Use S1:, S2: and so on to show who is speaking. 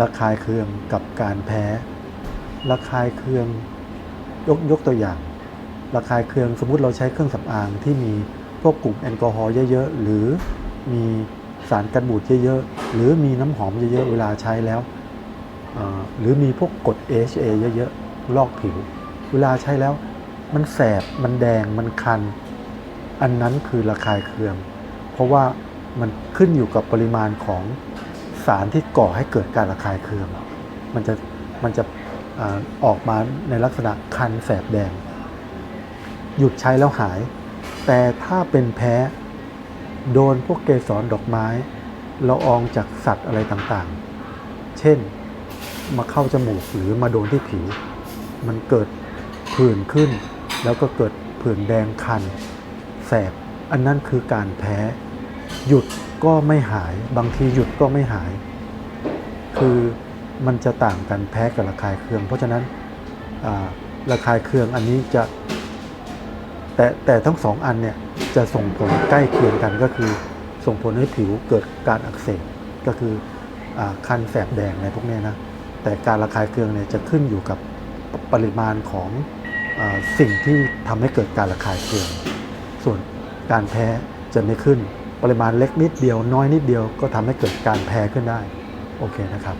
S1: ระคายเคืองกับการแพ้ระคายเคืองยกยกตัวอย่างระคายเคืองสมมุติเราใช้เครื่องสำอางที่มีพวกกลุ่มแอลกอฮอล์เยอะๆหรือมีสารกันบูดเยอะๆหรือมีน้ำหอมเยอะๆเวลาใช้แล้วหรือมีพวกกรด AHA เยอะๆลอกผิว เวลาใช้แล้วมันแสบมันแดงมันคัน อันนั้นคือระคายเคือง เพราะว่ามันขึ้นอยู่กับปริมาณของ สารที่ก่อให้เกิดการระคายเคืองมันจะมันจะอออกมาในลักษณะคันแสบแดง หยุดใช้แล้วหาย แต่ถ้าเป็นแพ้โดนพวกเกสรดอกไม้ละอองจากสัตว์อะไรต่างๆ เช่นมาเข้าจมูกหรือมาโดนที่ผิว มันเกิดผื่นขึ้น แล้วก็เกิดผื่นแดงคัน แสบ อันนั้นคือการแพ้ หยุดก็ไม่หาย บางทีหยุดก็ไม่หาย คือมันจะต่างกันแพ้กับระคายเคือง เพราะฉะนั้นระคายเคืองอันนี้จะ แต่แต่ทั้งสองอันเนี่ยจะส่งผลใกล้เคียงกันก็คือ ส่งผลให้ผิวเกิดการอักเสบก็คืออคันแสบแดงในพวกนี้นะแต่การระคายเคืองเนี่ยจะขึ้นอยู่กับปริมาณของอสิ่งที่ทำให้เกิดการระคายเคือง ส่วนการแพ้จะไม่ขึ้น ปริมาณเล็กนิดเดียว น้อยนิดเดียวก็ทำให้เกิดการแพ้ขึ้นได้ โอเคนะครับ